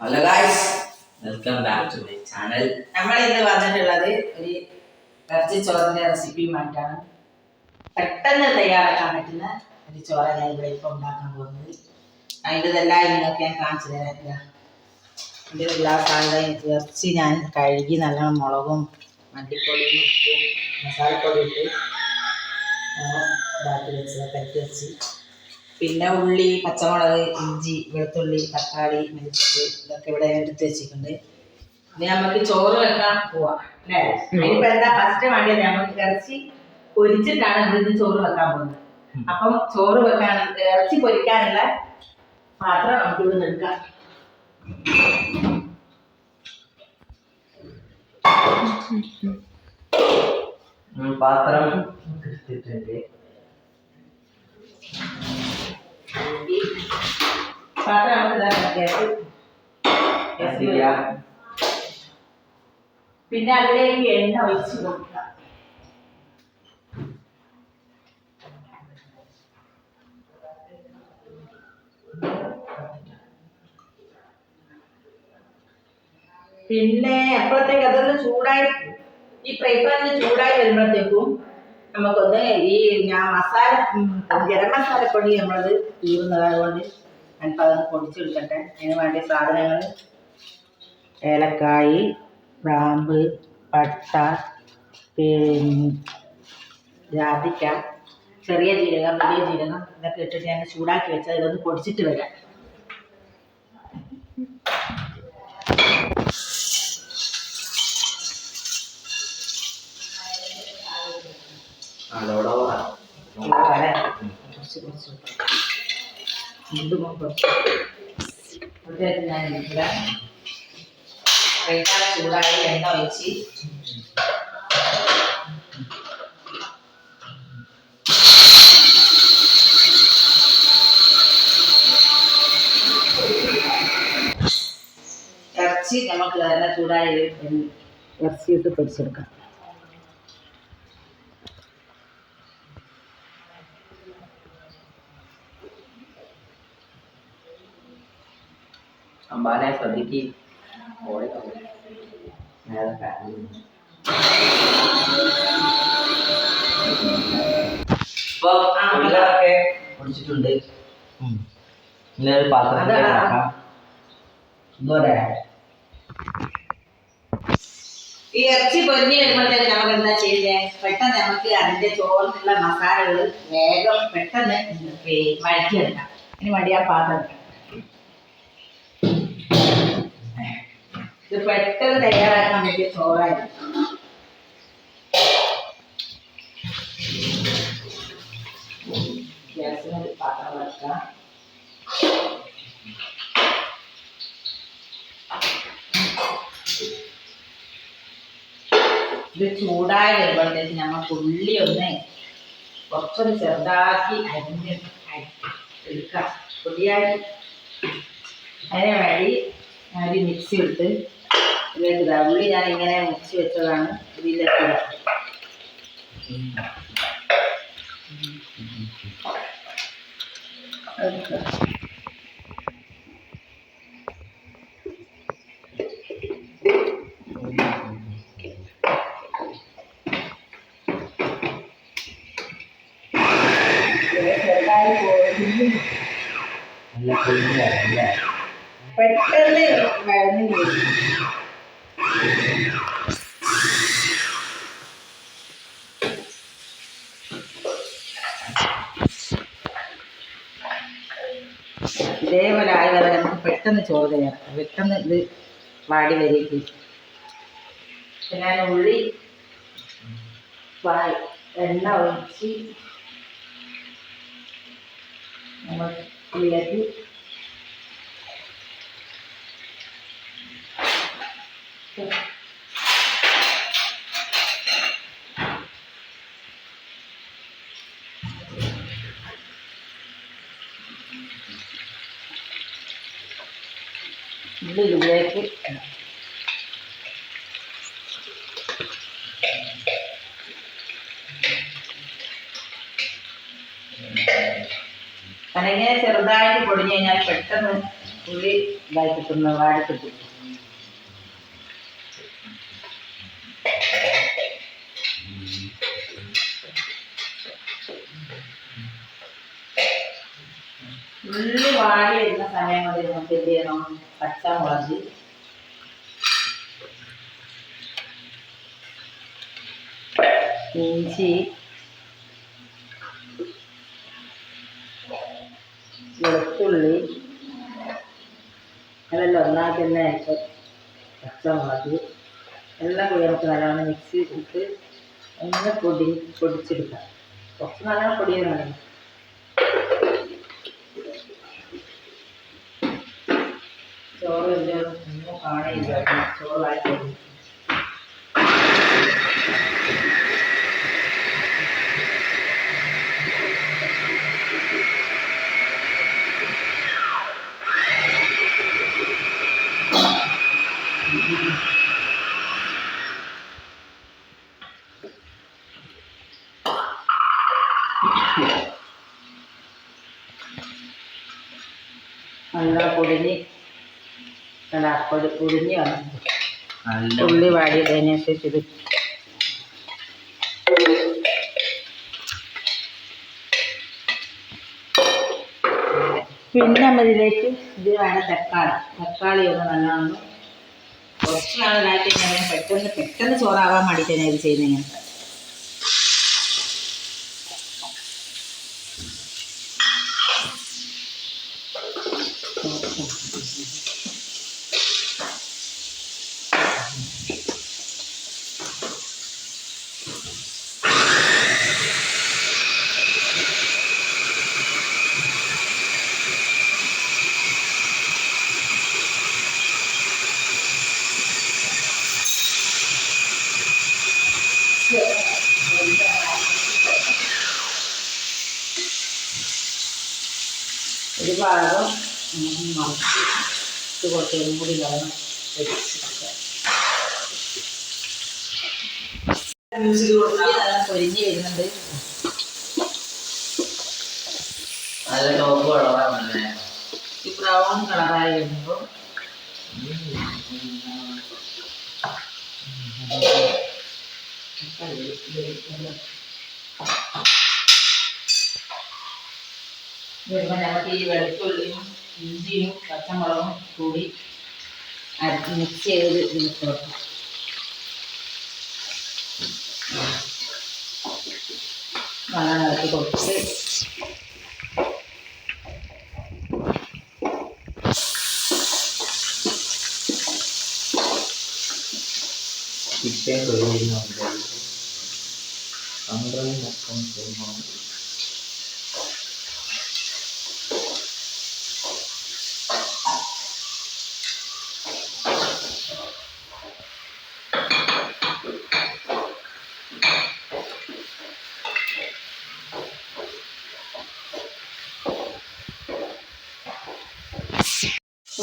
Hello guys welcome back to my channel നമ്മൾ ഇന്ന് വന്നിട്ടുള്ളത് ഒരു ഇറച്ചി ചോറിന്റെ റെസിപ്പിയുമായിട്ടാണ്. പെട്ടെന്ന് തയ്യാറാക്കാൻ പറ്റുന്ന ഒരു ചോറ ഞാൻ ഇവിടെ ഇപ്പൊ ഉണ്ടാക്കാൻ പോകുന്നത്. അതിന്റെ ഇതെല്ലാം നിങ്ങൾക്ക് ഞാൻ കാണിച്ചു തരാം എന്റെ എല്ലാ ആളുടെ ഇറച്ചി ഞാൻ കഴുകി നല്ലോണം മുളകും മല്ലിപ്പൊടിയും ഉപ്പും മസാലപ്പൊടി ഇട്ട് ഇതാക്കി വെച്ചത് കരുത്തി വെച്ച്. പിന്നെ ഉള്ളി പച്ചമുളക് ഇഞ്ചി വെളുത്തുള്ളി തക്കാളി മല്ലിച്ചപ്പ് ഇതൊക്കെ ഇവിടെ എടുത്ത് വെച്ചിട്ടുണ്ട്. ഇനി നമുക്ക് ചോറ് വെക്കാൻ പോവാം അല്ലേ? ഇനിയിപ്പോ എന്താ ഫസ്റ്റ് വേണ്ടത്? നമുക്ക് ഇറച്ചി പൊരിച്ചിട്ടാണ് നമ്മളിന്ന് ചോറ് വെക്കാൻ പോകുന്നത്. അപ്പം ചോറ് വെക്കാൻ ഇറച്ചി പൊരിക്കാനുള്ള പാത്രം നമുക്ക് ഇവിടെ എടുക്കാം പാത്രം എടുത്തിട്ടുണ്ട്. പിന്നെ അതിലേക്ക് എണ്ണ ഒഴിച്ചു കൊടുക്കാം പിന്നെ അപ്പോഴത്തേക്ക് അതൊന്ന് ചൂടായി ഈ ഫ്രൈ ചൂടായി വരുമ്പോഴത്തേക്കും നമുക്കൊന്ന് ഈ ഞാൻ മസാല ഗരം മസാലപ്പൊടി നമ്മളത് തീരുന്നതായതുകൊണ്ട് ഞാനിപ്പോൾ അത് പൊടിച്ചെടുക്കട്ടെ. അതിന് വേണ്ട സാധനങ്ങൾ ഏലക്കായി ഗ്രാമ്പ് പട്ട പിന്നെ ജാതിക്ക. ചെറിയ ജീരകം വലിയ ജീരകം ഇതൊക്കെ ഇട്ടിട്ട് ഞാൻ ചൂടാക്കി വെച്ചാൽ ഇതൊന്ന് പൊടിച്ചിട്ട് വരാം. അതോടെ കുറച്ച് കുറച്ച്. ഇതും കുറച്ച് അപ്പോഴത്തേക്ക് ഞാൻ ഇവിടെ കഴിക്കാൻ ചൂടായി എണ്ണ ഒഴിച്ച് ഇറച്ചി നമുക്ക് തന്നെ ചൂടായി ഇറച്ചിയിട്ട് പൊരിച്ചെടുക്കാം അമ്പാനെ ശ്രദ്ധിക്ക് ഓടി കളി. നേരെ ഫാനിൽ. ഇപ്പൊ ആ, ഉള്ളികളൊക്കെ പൊടിച്ചിട്ടുണ്ട് ഉം. ഇനി ഒരു പാത്രത്തിലേക്ക് അതാ. ആക്കാം ഇതോടെ ഈ ഇറച്ചി പൊരിഞ്ഞ് വരുമ്പോഴത്തേക്ക് നമുക്ക് എന്താ ചെയ്യുന്നത് പെട്ടെന്ന് നമുക്ക് അതിന്റെ ചോറിനുള്ള മസാലകൾ വേഗം പെട്ടെന്ന് പി- വഴറ്റിയെടുക്കാം അതിന് വേണ്ടി ആ പാത്രം ഇത് പെട്ടെന്ന് തയ്യാറാക്കാൻ വേണ്ടിയ ചോറായിരുന്നു ഗ്യാസിന് ഒരു പാത്രം വെക്കാം. ഇത് ചൂടായി വരുമ്പോഴത്തേക്ക് നമുക്ക് ഉള്ളി ഒന്ന് കുറച്ചൊന്ന് ചെറുതാക്കി അരിഞ്ഞ് അരി- എടുക്കാം. പൊടിയായി. അതിന് വേണ്ടി ഒരു മിക്സി എടുത്ത് ഇതിലേക്ക് ഇടാം ഉള്ളി ഞാൻ ഇങ്ങനെ മുറിച്ച് വെച്ചതാണ്. ഇതിലേക്ക്. ഇത് ചെറുതായി പോയി നല്ല പൊടിഞ്ഞ അല്ലേ പെട്ടെന്ന് വഴന്നു വരും ഇതേപോലെ ആയി വരെ നമുക്ക് പെട്ടെന്ന് ചോറ് തയ്യാറാക്കാം പെട്ടെന്ന് ഇത് വാടി വരേക്ക് ഞാൻ ഉള്ളി എണ്ണ ഒഴിച്ച് നമ്മൾ ഇതിലേക്ക് ഇത് ഇതിലേക്ക് ഇടാം. ചെറുതായിട്ട് പൊടിഞ്ഞു കഴിഞ്ഞാൽ പെട്ടെന്ന് ഉള്ളി ഇതായി കിട്ടുന്ന വാടി കിട്ടും ഉള്ളി വാടി വരുന്ന സമയം കൊണ്ട് നമുക്ക് എന്ത് ചെയ്യണം? പച്ചമുളക്. ഇഞ്ചി. വെളുത്തുള്ളി. അതെല്ലാം ഒന്നാക്കി തന്നെ ഇട്ട് പച്ചമുളക്. എല്ലാം കൂടി നമുക്ക് നല്ലോണം മിക്സി ഇട്ട് ഒന്ന് പൊടി പൊടിച്ചെടുക്കാം. കുറച്ച് നല്ലോണം പൊടിയാണ് ചോറ് എല്ലാം ഒന്നും കാണില്ല ചോറ് വായിക്കും നല്ല പൊടിഞ്ഞ് വന്നു നല്ല ഉള്ളി വാടിയതിനനുസരിച്ച് ഇത് പിന്നെ നമ്മളിലേക്ക് ഇത് വേണം തക്കാളി. തക്കാളി ഒന്ന് നല്ലോണം കുറച്ച് നാളായിട്ട് ഞാൻ പെട്ടെന്ന് പെട്ടെന്ന് ചോറാവാൻ വേണ്ടിയിട്ട് ഞാൻ ഇത് ചെയ്യുന്നത് ഇങ്ങനെ ഒരു ഭാഗം ഉം മറിച്ച് കുറച്ചും കൂടി പൊരിച്ചെടുക്കാൻ. ഉള്ളി നല്ല പൊരിഞ്ഞ് വരുന്നുണ്ട്. നല്ല ടോപ്പ് കളറാണല്ലേ? ഈ ബ്രൗൺ കളറായി വരുമ്പോൾ നമുക്ക് ഈ വെളുത്തുള്ളിയും ഇഞ്ചിയും പച്ചമുളകും കൂടി അരച്ച് മിക്സ് ചെയ്ത് ഇതിലിട്ട് വെക്കാം നിറച്ച് കൊടുത്ത് ചിക്കൻ കൊല്ലുന്നുണ്ട് പന്ത്രണ്ട് മൊത്തം കൊല്ലുന്നു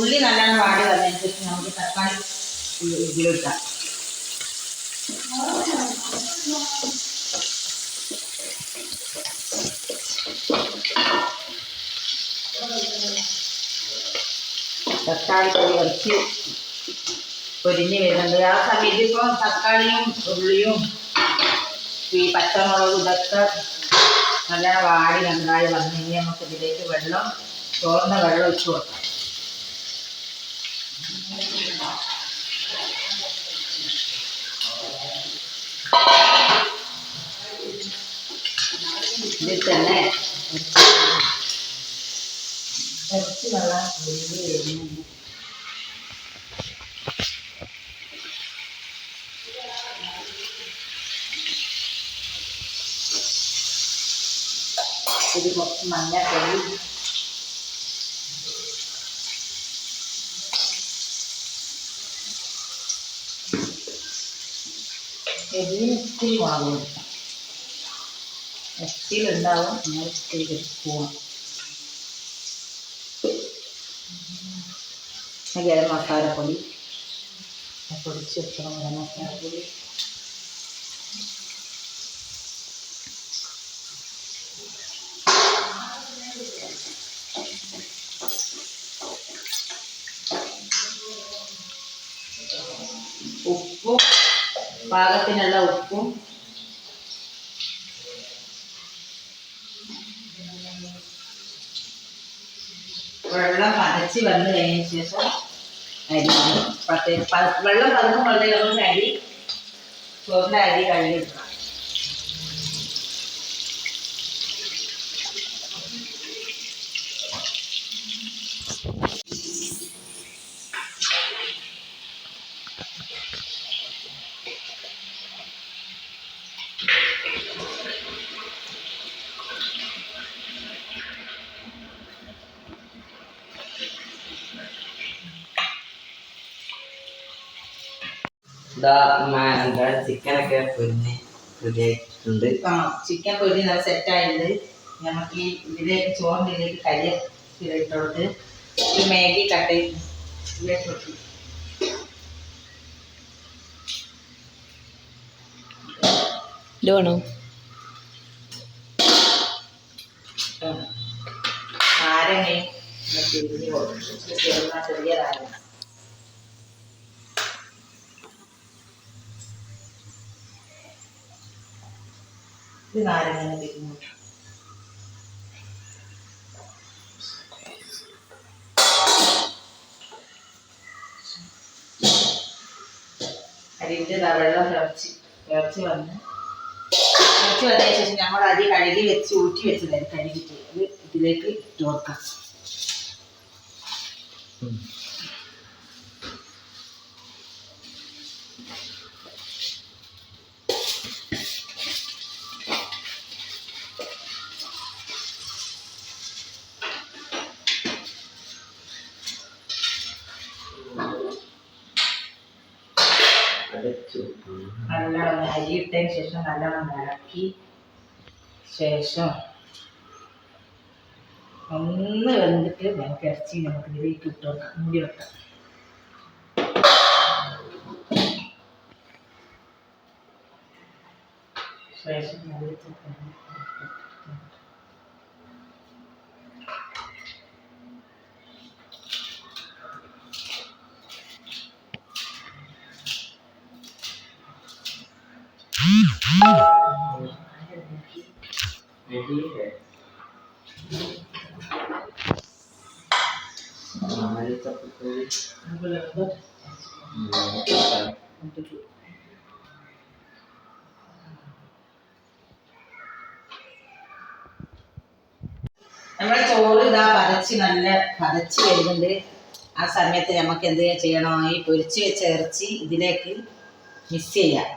ഉള്ളി നല്ലോണം വാടി വന്നതനുസരിച്ച് നമുക്ക് തക്കാളി ഉള്ളി ഇതിലിട്ടാം തക്കാളി പൊടി കുറച്ച്. പൊരിഞ്ഞ് വരുന്നുണ്ട് ആ സമയത്ത് ഇപ്പം തക്കാളിയും ഉള്ളിയും ഈ പച്ചമുളകും ഇതൊക്കെ നല്ലോണം വാടി നന്നായി വന്നു ഇനി നമുക്ക് ഇതിലേക്ക് വെള്ളം ചോർന്ന വെള്ളം ഒഴിച്ചു കൊടുക്കാം ഇതിൽ തന്നെ കുറച്ച് വെള്ളം ഒഴിഞ്ഞ് വരുന്നുണ്ട് ഇത് കുറച്ച് മഞ്ഞൾപ്പൊടി എരിവിന് ഇത്തിരി മുളക് പൊടി ഇറച്ചിയിലുണ്ടാവും ഞാൻ ഇത്തിരി സ്പൂൺ ഗരം മസാലപ്പൊടി പൊടിച്ച് വെക്കണം ഗരം മസാലപ്പൊടി. പാകത്തിനുള്ള ഉപ്പും. വെള്ളം പതച്ച് വന്നു കഴിഞ്ഞ ശേഷം അരി പത്ത് പ- വെള്ളം പതുക്കുമ്പോഴത്തേക്ക് നമുക്ക് അരി. ചോറിന്റെ അരി കഴുകിയെടുക്കാം ഇതാ എന്താ ചിക്കനൊക്കെ പൊരിഞ്ഞ് റെഡിയായിട്ടുണ്ട് ആ ചിക്കൻ പൊരി നല്ല സെറ്റായിട്ടുണ്ട് നമുക്ക് ഇതിലേക്ക് ചോറിന്റെ ഇതിലേക്ക് കരി മാഗി കട്ട് ഇതിലേക്ക്. ഇത് വേണോ. നാരങ്ങയും ചെറിയ നാരങ്ങ ഇത് നാരങ്ങ കൊടുത്തു. അരിന്റെ വെള്ളം തിളച്ച് തിളച്ച് വന്ന്. തിളച്ച് വന്നതിന് ശേഷം നമ്മൾ അരി കഴുകി വെച്ച് ഊറ്റി വെച്ചതായി കഴുകിട്ട് അത് ഇതിലേക്ക് ഇട്ട് കൊടുക്കാം. നല്ലോണം ഇട്ടതിന് ശേഷം നല്ലോണം ഇളക്കി ശേഷം ഒന്ന് വെന്തിട്ട് നമുക്ക് ഇറച്ചി നമുക്ക് ഇതിലേക്ക് ഇട്ട് വെക്കാം മൂടി വെക്കാം. ശേഷം നല്ല നമ്മുടെ ചോറ് ഇതാ പതച്ച് നല്ല പതച്ച് വരുന്നുണ്ട്. ആ സമയത്ത് നമുക്ക് എന്ത് ചെയ്യണോ? ഈ പൊരിച്ച് വെച്ച ഇറച്ചി ഇതിലേക്ക് മിക്സ് ചെയ്യാം.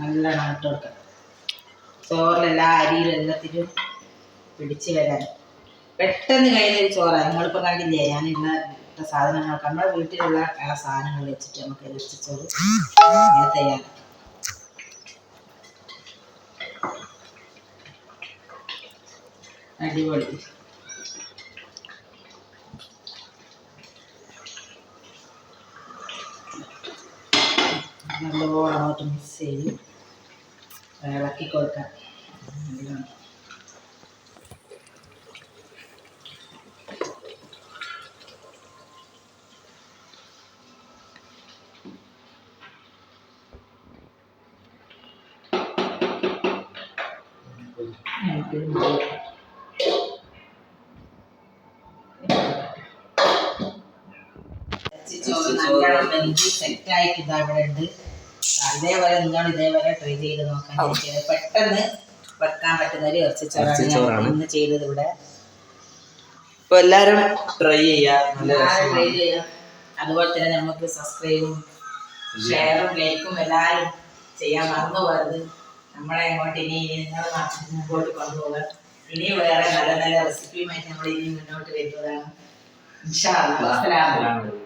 നല്ല ഇട്ട് കൊടുക്കാം ചോറിലെല്ലാ അരിയിലും എല്ലാത്തിലും പിടിച്ച് വരാൻ പെട്ടെന്ന് കഴിയുന്നൊരു ചോറാണ് നിങ്ങളിപ്പോൾ കണ്ടില്ലേ ഞാനുള്ള ഇട്ട സാധനങ്ങളൊക്കെ നമ്മുടെ വീട്ടിലുള്ള ആ സാധനങ്ങൾ വെച്ചിട്ട് നമുക്ക് ചോറ് തയ്യാറാക്കാം. അടിപൊളി. നല്ലപോലെ മിക്സ് ചെയ്ത് ഇളക്കി കൊടുക്കാം. സെറ്റായിട്ട് ഇതാ ഇവിടെ ഉണ്ട് ഇതേവരെ നിങ്ങൾ ഇതേപോലെ ട്രൈ ചെയ്ത് നോക്കാൻ പെട്ടെന്ന് വെക്കാൻ പറ്റുന്ന ഒരു ഇറച്ചിച്ചോറാണ്. ഇന്ന് ചെയ്തത് ഇവിടെ. അപ്പൊ എല്ലാരും ട്രൈ ചെയ്യാ. ട്രൈ അതുപോലെ തന്നെ നമുക്ക് സബ്സ്ക്രൈബും ഷെയറും ലൈക്കും എല്ലാവരും ചെയ്യാൻ മറന്നു പോകരുത്. നമ്മളെ അങ്ങോട്ട് ഇനി നിങ്ങളെ മുമ്പോട്ട് കൊണ്ടുപോകാം. ഇനി വേറെ നല്ല നല്ല റെസിപ്പിയുമായിട്ട് നമ്മൾ ഇനി മുന്നോട്ട് വരുന്നതാണ്. ഇൻഷാ. അസ്സലാമു അലൈക്കും.